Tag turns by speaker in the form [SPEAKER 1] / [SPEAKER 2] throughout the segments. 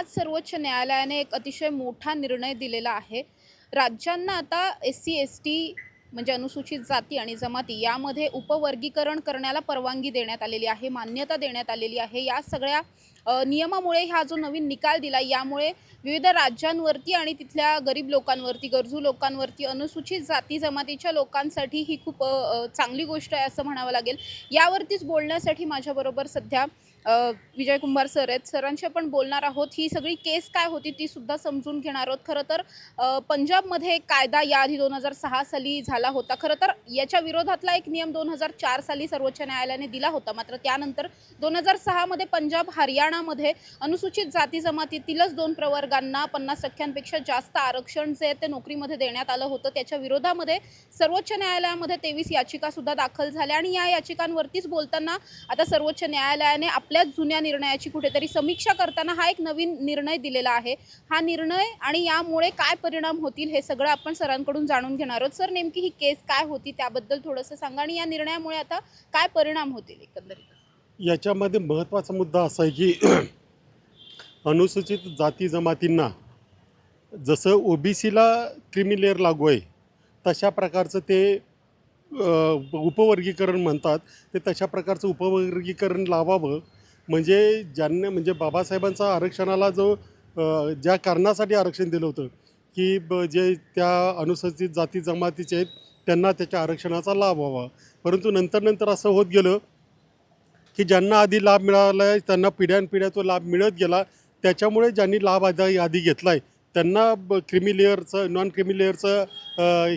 [SPEAKER 1] आज सर्वोच्च न्यायालयाने एक अतिशय मोठा निर्णय दिलेला आहे. राज्यांना आता एस सी एस टी म्हणजे अनुसूचित जाती आणि जमाती यामध्ये उपवर्गीकरण करण्याला परवानगी देण्यात आलेली आहे मान्यता देण्यात आलेली आहे. या सगळ्या नियमामुळे हा जो नवीन निकाल दिला यामुळे विविध राज्यांवरती आणि तिथल्या गरीब लोकांवरती गरजू लोकांवरती अनुसूचित जाती जमातीच्या लोकांसाठी ही खूप चांगली गोष्ट आहे असं म्हणावं लागेल. यावरतीच बोलण्यासाठी माझ्याबरोबर सध्या विजय कुंभार सर आहेत. सरांशी आपण बोलणार आहोत. ही सगळी केस काय होती ती सुद्धा समजून घेणार आहोत. खरं तर पंजाबमध्ये एक कायदा याआधी दोन हजार सहा साली झाला होता. खरं तर याच्या विरोधातला एक नियम दोन हजार चार साली सर्वोच्च न्यायालयाने दिला होता. मात्र त्यानंतर दोन हजार सहामध्ये पंजाब हरियाणा हरियाणामध्ये अनुसूचित जाती जमातीतीलच दोन प्रवर्गांना पन्नास टक्क्यांपेक्षा जास्त आरक्षण जे ते नोकरीमध्ये देण्यात आलं होतं. त्याच्या विरोधामध्ये सर्वोच्च न्यायालयामध्ये तेवीस याचिका सुद्धा दाखल झाल्या आणि या याचिकांवरतीच बोलताना आता सर्वोच्च न्यायालयाने आपल्याच जुन्या निर्णयाची कुठेतरी समीक्षा करताना हा एक नवीन निर्णय दिलेला आहे. हा निर्णय आणि यामुळे काय परिणाम होतील हे सगळं आपण सरांकडून जाणून घेणार आहोत. सर नेमकी ही केस काय होती त्याबद्दल थोडंसं सांगा आणि या निर्णयामुळे आता काय परिणाम होतील एकंदरीत?
[SPEAKER 2] याच्यामध्ये महत्त्वाचा मुद्दा असा आहे की अनुसूचित जाती जमातींना जसं ओ बी सीला क्रिमी लेअर लागू आहे तशा प्रकारचं ते उपवर्गीकरण म्हणतात ते तशा प्रकारचं उपवर्गीकरण लावावं. म्हणजे ज्यांना म्हणजे बाबासाहेबांचा आरक्षणाला जो ज्या कारणासाठी आरक्षण दिलं होतं की ब जे त्या अनुसूचित जाती जमातीचे आहेत त्यांना त्याच्या आरक्षणाचा लाभ व्हावा. परंतु नंतर नंतर असं होत गेलं की ज्यांना आधी लाभ मिळाला आहे त्यांना पिढ्यानपिढ्या तो लाभ मिळत गेला त्याच्यामुळे ज्यांनी लाभ आधी आधी घेतला आहे त्यांना ब क्रिमी लेअरचं नॉन क्रिमी लेअरचं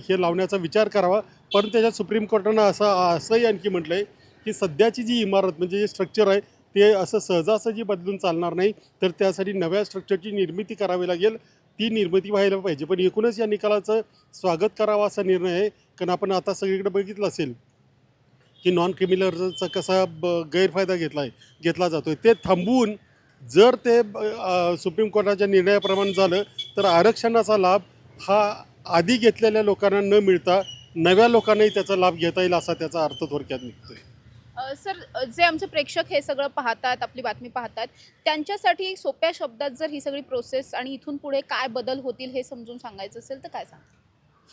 [SPEAKER 2] हे लावण्याचा विचार करावा. पण त्याच्यात सुप्रीम कोर्टानं असं असंही आणखी म्हटलं आहे की सध्याची जी इमारत म्हणजे जे स्ट्रक्चर आहे ते असं सहजासहजी बदलून चालणार नाही. तर त्यासाठी नव्या स्ट्रक्चरची निर्मिती करावी लागेल. ती निर्मिती व्हायला पाहिजे. पण एकूणच या निकालाचं स्वागत करावा असा निर्णय आहे. कारण आपण आता सगळीकडे बघितलं असेल की नॉन क्रिमिनलचा कसा ब गैरफायदा घेतला आहे घेतला जातो आहे ते थांबवून जर ते अ, सुप्रीम कोर्टाच्या निर्णयाप्रमाणे झालं तर आरक्षणाचा लाभ हा आधी घेतलेल्या लोकांना न मिळता नव्या लोकांनाही त्याचा लाभ घेता येईल असा त्याचा अर्थ थोडक्यात निघतोय.
[SPEAKER 1] अ, सर अ, जे आमचे प्रेक्षक हे सगळं पाहतात आपली बातमी पाहतात त्यांच्यासाठी सोप्या शब्दात जर ही सगळी प्रोसेस आणि इथून पुढे काय बदल होतील हे समजून सांगायचं असेल तर काय सांग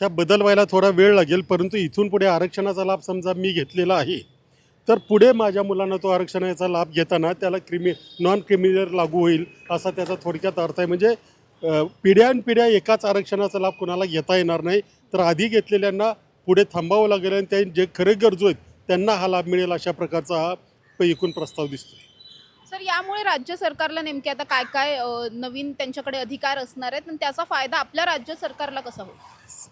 [SPEAKER 2] ह्या बदल व्हायला थोडा वेळ लागेल परंतु इथून पुढे आरक्षणाचा लाभ समजा मी घेतलेला आहे तर पुढे माझ्या मुलांना तो आरक्षणाचा लाभ घेताना त्याला क्रिमि नॉन क्रिमिनल लागू होईल असा त्याचा थोडक्यात अर्थ आहे. म्हणजे पिढ्यानपिढ्या एकाच आरक्षणाचा लाभ कोणाला घेता येणार नाही तर आधी घेतलेल्यांना पुढे थांबावं लागेल आणि ते जे खरे गरजू आहेत त्यांना हा लाभ मिळेल अशा प्रकारचा हा एकूण प्रस्ताव आहे
[SPEAKER 1] सर यामुळे राज्य सरकारला नेमके आता काय काय अ, नवीन त्यांच्याकडे अधिकार असणार आहेत आणि त्याचा फायदा आपल्या राज्य सरकारला कसा होईल?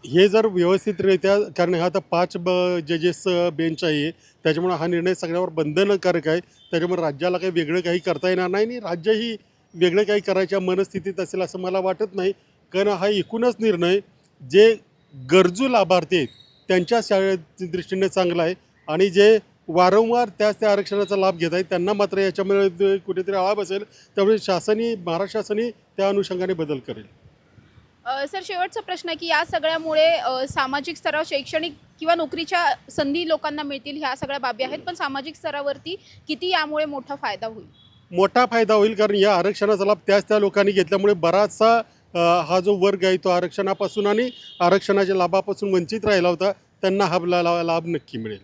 [SPEAKER 2] हे जर व्यवस्थितरित्या कारण हा आता पाच ब जजेस बेंच आहे त्याच्यामुळे हा निर्णय सगळ्यावर बंधनकारक आहे त्याच्यामुळे राज्याला काही वेगळं काही करता येणार नाही आणि राज्यही वेगळं काही करायच्या मनस्थितीत असेल असं मला वाटत नाही. कारण हा एकूणच निर्णय जे गरजू लाभार्थी आहेत त्यांच्या शाळेच्या दृष्टीने चांगला आहे आणि जे वारंवार त्याच त्या आरक्षणाचा लाभ घेत आहेत. त्यांना मात्र याच्यामुळे कुठेतरी आळा बसेल. त्यामुळे शासनही महाराष्ट्र शासनही त्या अनुषंगाने बदल करेल.
[SPEAKER 1] सर शेवटचा प्रश्न आहे की या सगळ्यामुळे सामाजिक स्तरावर शैक्षणिक किंवा नोकरीच्या संधी लोकांना मिळतील ह्या सगळ्या बाबी आहेत. पण सामाजिक स्तरावरती किती यामुळे मोठा फायदा होईल?
[SPEAKER 2] मोठा फायदा होईल कारण या आरक्षणाचा लाभ त्याच त्या लोकांनी घेतल्यामुळे बराचसा हा जो वर्ग आहे तो आरक्षणापासून आणि आरक्षणाच्या लाभापासून वंचित राहिला होता. त्यांना हा लाभ नक्की मिळेल.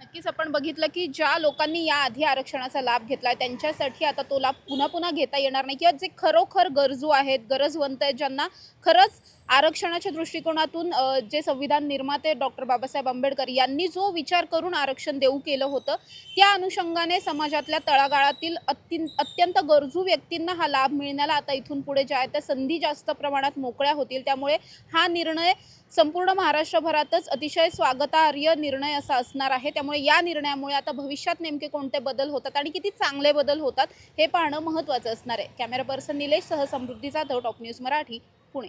[SPEAKER 1] नक्कीच आपण बघितलं की ज्या लोकांनी या आधी आरक्षणाचा लाभ घेतला त्यांच्यासाठी आता तो लाभ पुन्हा पुन्हा घेता येणार नाही. किंवा जे खरोखर गरजू आहेत गरजवंत आहेत ज्यांना खरंच आरक्षणाच्या दृष्टिकोनातून जे संविधान निर्माते डॉक्टर बाबासाहेब आंबेडकर यांनी जो विचार करून आरक्षण देऊ केलं होतं त्या अनुषंगाने समाजातल्या तळागाळातील अत्यंत अत्यंत गरजू व्यक्तींना हा लाभ मिळण्याला आता इथून पुढे ज्या आहेत त्या संधी जास्त प्रमाणात मोकळ्या होतील. त्यामुळे हा निर्णय संपूर्ण महाराष्ट्रभरातच अतिशय स्वागतार्य निर्णय असा असणार आहे. त्यामुळे या निर्णयामुळे आता भविष्यात नेमके कोणते बदल होतात आणि किती चांगले बदल होतात हे पाहणं महत्त्वाचं असणार आहे. कॅमेरा पर्सन निलेश सह Samruddhi Jadhav top news Marathi Pune.